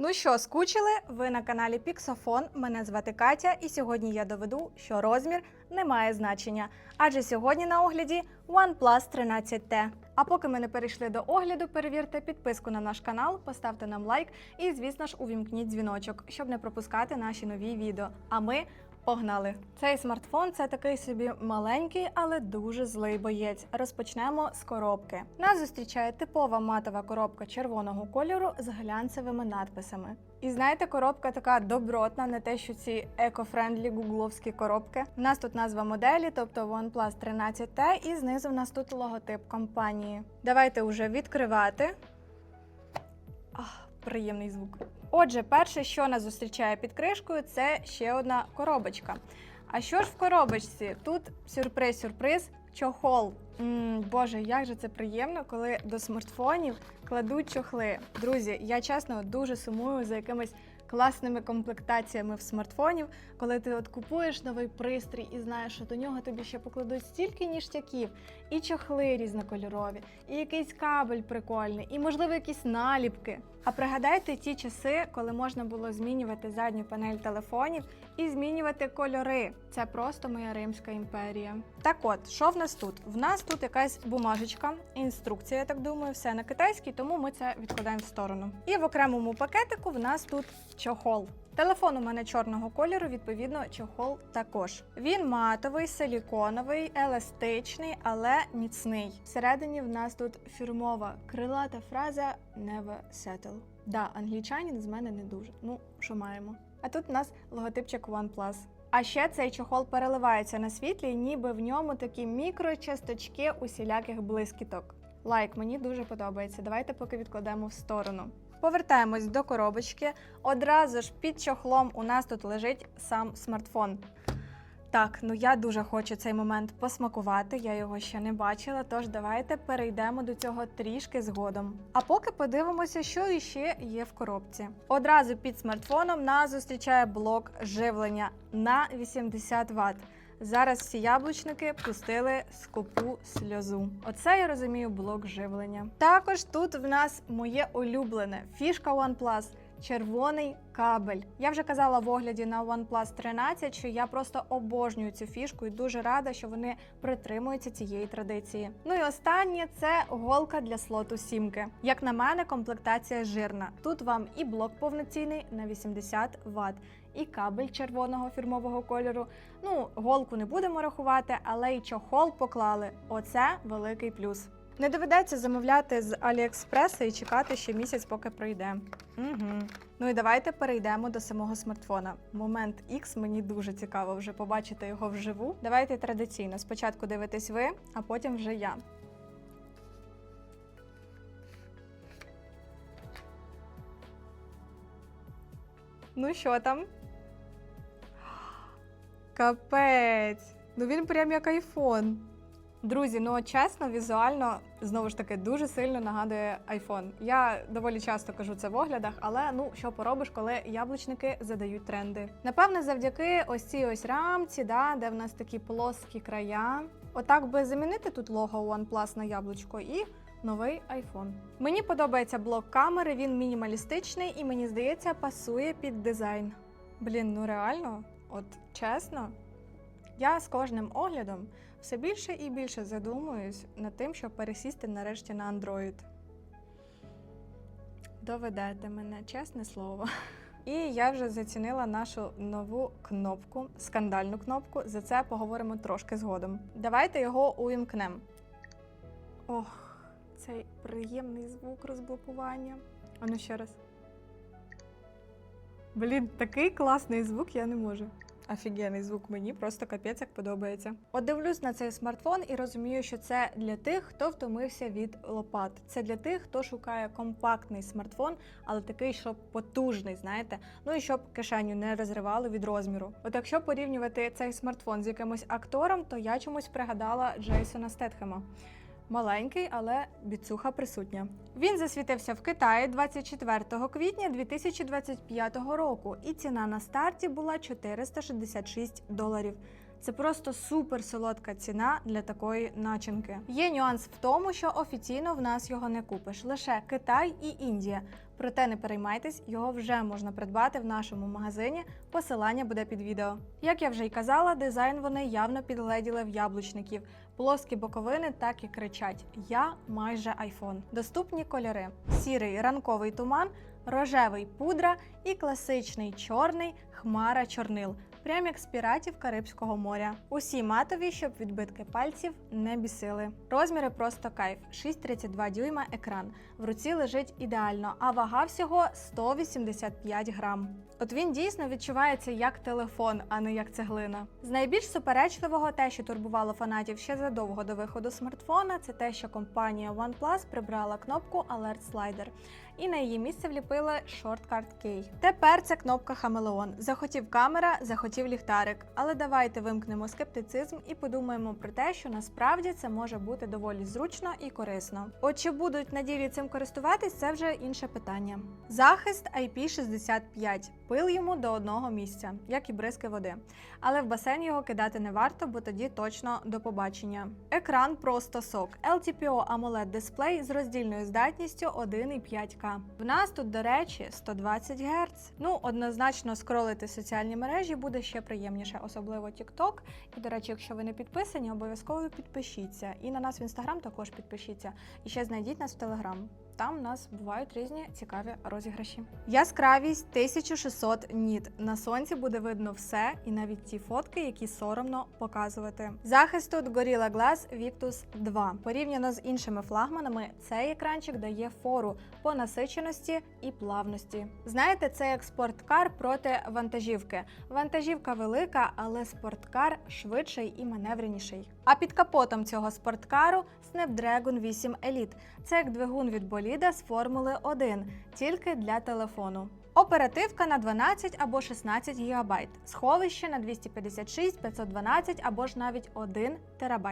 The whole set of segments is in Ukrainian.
Ну що, скучили? Ви на каналі Піксофон. Мене звати Катя, і сьогодні я доведу, що розмір не має значення. Адже сьогодні на огляді OnePlus 13T. А поки ми не перейшли до огляду, перевірте підписку на наш канал, поставте нам лайк і, звісно ж, увімкніть дзвіночок, щоб не пропускати наші нові відео. А ми Погнали! Цей смартфон це такий собі маленький, але дуже злий боєць. Розпочнемо з коробки. Нас зустрічає типова матова коробка червоного кольору з глянцевими надписами. І знаєте, коробка така добротна, не те, що ці еко-френдлі гугловські коробки. У нас тут назва моделі, тобто OnePlus 13T, і знизу в нас тут логотип компанії. Давайте вже відкривати. Приємний звук. Отже, перше, що нас зустрічає під кришкою, це ще одна коробочка. А що ж в коробочці? Тут сюрприз-сюрприз, чохол. м Боже, як же це приємно, коли до смартфонів кладуть чохли. Друзі, я чесно дуже сумую за якимись класними комплектаціями в смартфонів, коли ти от купуєш новий пристрій і знаєш, що до нього тобі ще покладуть стільки ніштяків, і чохли різнокольорові, і якийсь кабель прикольний, і, можливо, якісь наліпки. А пригадайте ті часи, коли можна було змінювати задню панель телефонів і змінювати кольори. Це просто моя Римська імперія. Так от, що в нас тут? В нас тут якась бумажечка, інструкція, я так думаю, все на китайській, тому ми це відкладаємо в сторону. І в окремому пакетику в нас тут чохол. Телефон у мене чорного кольору, відповідно, чохол також. Він матовий, силіконовий, еластичний, але міцний. Всередині в нас тут фірмова крилата фраза Never settle. Да, англічанин з мене не дуже. Ну, що маємо. А тут у нас логотипчик OnePlus. А ще цей чохол переливається на світлі, ніби в ньому такі мікрочасточки усіляких блискіток. Лайк, мені дуже подобається. Давайте поки відкладемо в сторону. Повертаємось до коробочки. Одразу ж під чохлом у нас тут лежить сам смартфон. Так, ну я дуже хочу цей момент посмакувати, я його ще не бачила, тож давайте перейдемо до цього трішки згодом. А поки подивимося, що іще є в коробці. Одразу під смартфоном нас зустрічає блок живлення на 80 Вт. Зараз всі яблучники пустили скупу сльозу. Оце я розумію блок живлення. Також тут в нас моє улюблене фішка OnePlus – червоний кабель. Я вже казала в огляді на OnePlus 13, що я просто обожнюю цю фішку і дуже рада, що вони притримуються цієї традиції. Ну і останнє це голка для слоту сімки. Як на мене, комплектація жирна. Тут вам і блок повноцінний на 80 Вт, і кабель червоного фірмового кольору. Ну, голку не будемо рахувати, але й чохол поклали. Оце великий плюс. Не доведеться замовляти з Аліекспреса і чекати ще місяць, поки прийде. Угу. Ну і давайте перейдемо до самого смартфона. Момент X мені дуже цікаво вже побачити його вживу. Давайте традиційно. Спочатку дивитесь ви, а потім вже я. Ну що там? Капець! Ну він прям як айфон. Друзі, ну чесно, візуально знову ж таки дуже сильно нагадує iPhone. Я доволі часто кажу це в оглядах, але ну що поробиш, коли яблучники задають тренди. Напевне, завдяки ось цій ось рамці, да, де в нас такі плоскі края. Отак би замінити тут лого OnePlus на яблучко і. Новий iPhone. Мені подобається блок камери, він мінімалістичний і мені здається, пасує під дизайн. Блін, ну реально, от чесно, я з кожним оглядом все більше і більше задумуюсь над тим, щоб пересісти нарешті на Android. Доведете мене, чесне слово. І я вже зацінила нашу нову кнопку, скандальну кнопку. За це поговоримо трошки згодом. Давайте його увімкнемо. Ох, цей приємний звук розблокування. А ну ще раз. Блін, такий класний звук я не можу. Офігенний звук мені просто капець як подобається. От дивлюсь на цей смартфон і розумію, що це для тих, хто втомився від лопат. Це для тих, хто шукає компактний смартфон, але такий, щоб потужний, знаєте. Ну і щоб кишеню не розривало від розміру. От якщо порівнювати цей смартфон з якимось актором, то я чомусь пригадала Джейсона Стетхема. Маленький, але біцуха присутня. Він засвітився в Китаї 24 квітня 2025 року, і ціна на старті була 466 доларів. Це просто супер солодка ціна для такої начинки. Є нюанс в тому, що офіційно в нас його не купиш лише Китай і Індія. Проте не переймайтесь, його вже можна придбати в нашому магазині. Посилання буде під відео. Як я вже й казала, дизайн вони явно підгледіли в яблучників. Плоскі боковини так і кричать: Я майже айфон. Доступні кольори: сірий ранковий туман, рожевий пудра і класичний чорний хмара чорнил. Прям як з піратів Карибського моря. Усі матові, щоб відбитки пальців не бісили. Розміри просто кайф. 6,32 дюйма екран. В руці лежить ідеально, а вага всього 185 грам. От він дійсно відчувається як телефон, а не як цеглина. З найбільш суперечливого, те, що турбувало фанатів ще задовго до виходу смартфона, це те, що компанія OnePlus прибрала кнопку Alert Slider і на її місце вліпили Shortcut Key. Тепер це кнопка Хамелеон. Захотів камера, захотів ліхтарик. Але давайте вимкнемо скептицизм і подумаємо про те, що насправді це може бути доволі зручно і корисно. От чи будуть на ділі цим користуватись, це вже інше питання. Захист IP65. Пил йому до одного місця, як і бризки води. Але в басейн його кидати не варто, бо тоді точно до побачення. Екран просто сок. LTPO AMOLED дисплей з роздільною здатністю 1,5К. В нас тут, до речі, 120 Гц. Ну, однозначно скролити соціальні мережі буде ще приємніше, особливо TikTok. І, до речі, якщо ви не підписані, обов'язково підпишіться. І на нас в інстаграм також підпишіться. І ще знайдіть нас в Телеграм. Там у нас бувають різні цікаві розіграші. Яскравість 1600 ніт. На сонці буде видно все, і навіть ті фотки, які соромно показувати. Захист тут Gorilla Glass Victus 2. Порівняно з іншими флагманами, цей екранчик дає фору по насиченості і плавності. Знаєте, це як спорткар проти вантажівки. Вантажівка велика, але спорткар швидший і маневреніший. А під капотом цього спорткару Snapdragon 8 Elite. Це як двигун від боліда з Формули 1, тільки для телефону. Оперативка на 12 або 16 ГБ, сховище на 256, 512 або ж навіть 1 ТБ.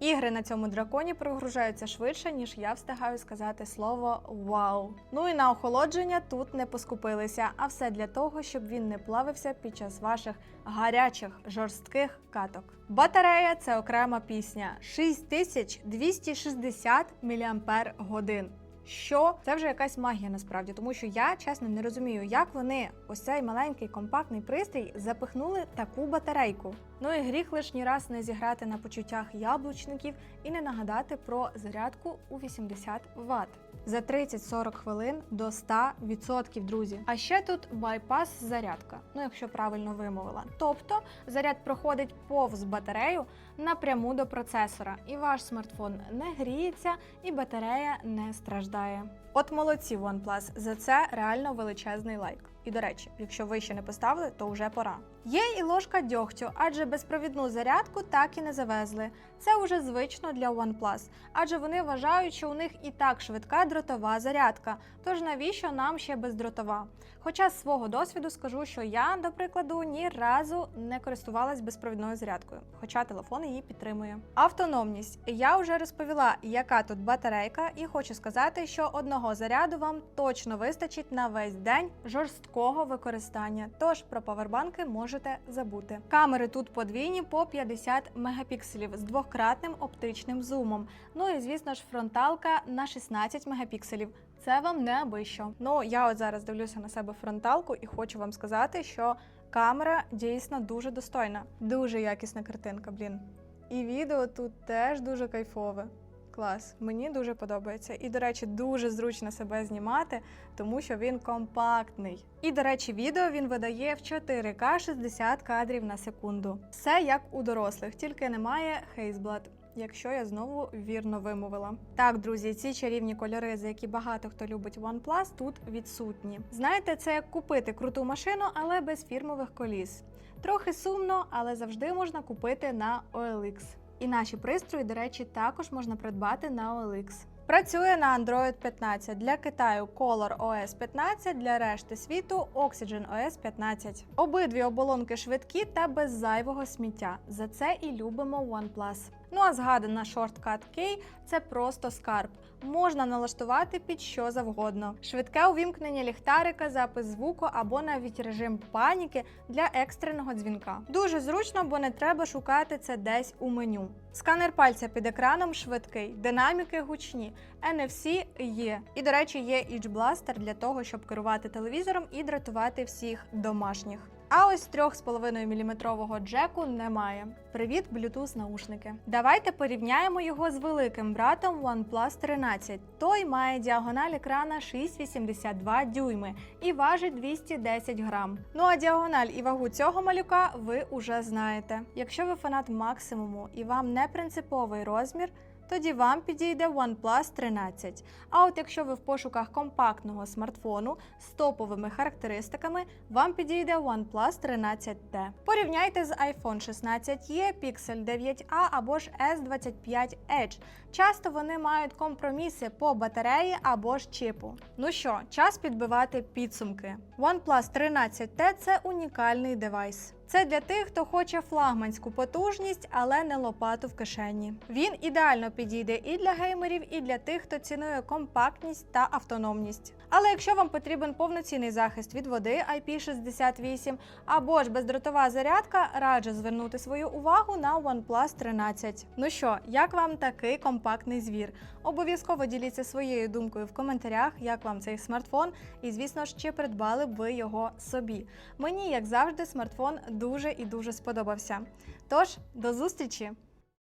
Ігри на цьому драконі прогружаються швидше, ніж я встигаю сказати слово вау. Ну і на охолодження тут не поскупилися, а все для того, щоб він не плавився під час ваших гарячих жорстких каток. Батарея це окрема пісня 6260 мАч. Що це вже якась магія насправді, тому що я чесно не розумію, як вони ось цей маленький компактний пристрій запихнули таку батарейку. Ну і гріх лишній раз не зіграти на почуттях яблучників і не нагадати про зарядку у 80 Вт. За 30-40 хвилин до 100%, друзі. А ще тут байпас зарядка, ну якщо правильно вимовила. Тобто заряд проходить повз батарею напряму до процесора, і ваш смартфон не гріється, і батарея не страждає. От молодці OnePlus, за це реально величезний лайк. І до речі, якщо ви ще не поставили, то вже пора. Є і ложка дьогтю, адже безпровідну зарядку так і не завезли. Це уже звично для OnePlus, адже вони вважають, що у них і так швидка дротова зарядка. Тож навіщо нам ще бездротова? Хоча з свого досвіду скажу, що я, до прикладу, ні разу не користувалась безпровідною зарядкою, хоча телефон її підтримує. Автономність. Я вже розповіла, яка тут батарейка, і хочу сказати, що одного заряду вам точно вистачить на весь день жорсткого використання. Тож про павербанки можете забути. Камери тут подвійні по 50 мегапікселів з двократним оптичним зумом. Ну і звісно ж, фронталка на 16 мегапікселів. Це вам не аби що. Ну я от зараз дивлюся на себе фронталку і хочу вам сказати, що камера дійсно дуже достойна, дуже якісна картинка, блін. І відео тут теж дуже кайфове. Клас, мені дуже подобається. І, до речі, дуже зручно себе знімати, тому що він компактний. І, до речі, відео він видає в 4К 60 кадрів на секунду. Все як у дорослих, тільки немає Хейзблад. Якщо я знову вірно вимовила. Так, друзі, ці чарівні кольори, за які багато хто любить OnePlus, тут відсутні. Знаєте, це як купити круту машину, але без фірмових коліс. Трохи сумно, але завжди можна купити на OLX. І наші пристрої, до речі, також можна придбати на OLX. Працює на Android 15 для Китаю Color OS 15, для решти світу Oxygen OS 15. Обидві оболонки швидкі та без зайвого сміття. За це і любимо OnePlus. Ну а згадана Shortcut K – це просто скарб. Можна налаштувати під що завгодно. Швидке увімкнення ліхтарика, запис звуку або навіть режим паніки для екстреного дзвінка. Дуже зручно, бо не треба шукати це десь у меню. Сканер пальця під екраном швидкий, динаміки гучні, NFC є. І, до речі, є Edge Blaster для того, щоб керувати телевізором і дратувати всіх домашніх. А ось 3,5 мм джеку немає. Привіт, Bluetooth наушники. Давайте порівняємо його з великим братом OnePlus 13. Той має діагональ екрана 6,82 дюйми і важить 210 грам. Ну а діагональ і вагу цього малюка ви уже знаєте. Якщо ви фанат максимуму і вам не принциповий розмір, тоді вам підійде OnePlus 13. А от якщо ви в пошуках компактного смартфону з топовими характеристиками, вам підійде OnePlus 13T. Порівняйте з iPhone 16e, Pixel 9a або ж S25 Edge. Часто вони мають компроміси по батареї або ж чипу. Ну що, час підбивати підсумки. OnePlus 13T – це унікальний девайс. Це для тих, хто хоче флагманську потужність, але не лопату в кишені. Він ідеально підійде і для геймерів, і для тих, хто цінує компактність та автономність. Але якщо вам потрібен повноцінний захист від води IP68 або ж бездротова зарядка, раджу звернути свою увагу на OnePlus 13. Ну що, як вам такий компактний звір? Обов'язково діліться своєю думкою в коментарях, як вам цей смартфон, і звісно ж, чи придбали б ви його собі. Мені, як завжди, смартфон дуже і дуже сподобався. Тож, до зустрічі!